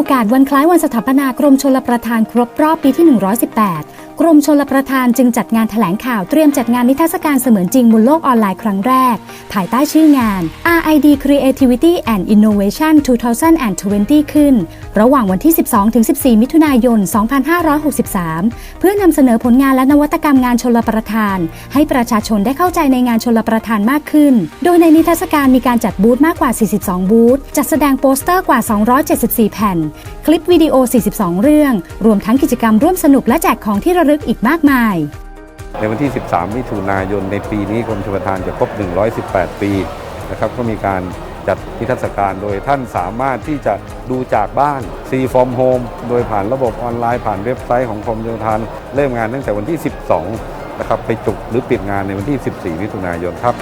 โอกาสวันคล้ายวันสถาปนากรมชลประทานครบรอบปีที่ 118 กรมชลประทานจึงจัดงานแถลงข่าวเตรียมจัดงานนิทรรศการเสมือนจริงบนโลกออนไลน์ครั้งแรก ภายใต้ชื่องาน RID Creativity and Innovation 2020 ขึ้น ระหว่างวันที่ 12-14 มิถุนายน 2563 เพื่อนำเสนอผลงานและนวัตกรรมงานชลประทาน ให้ประชาชนได้เข้าใจในงานชลประทานมากขึ้น โดยในนิทรรศการมีการจัดบูธมากกว่า 42 บูธจัดแสดงโปสเตอร์กว่า 274 แผ่น ลิปวิดีโอ 42 เรื่อง รวมทั้งกิจกรรมร่วมสนุกและแจกของที่ระลึกอีกมากมาย ในวันที่ 13 มิถุนายนในปีนี้กรมชลประทานจะครบ 118 ปีนะครับก็มีการจัดนิทรรศการโดยท่านสามารถที่จะดูจากบ้าน C from Home โดยผ่านระบบออนไลน์ผ่านเว็บไซต์ของกรมชลประทานเริ่มงานตั้งแต่วันที่ 12นะครับไปจุกหรือปิดงานในวันที่ 14 มิถุนายนครับ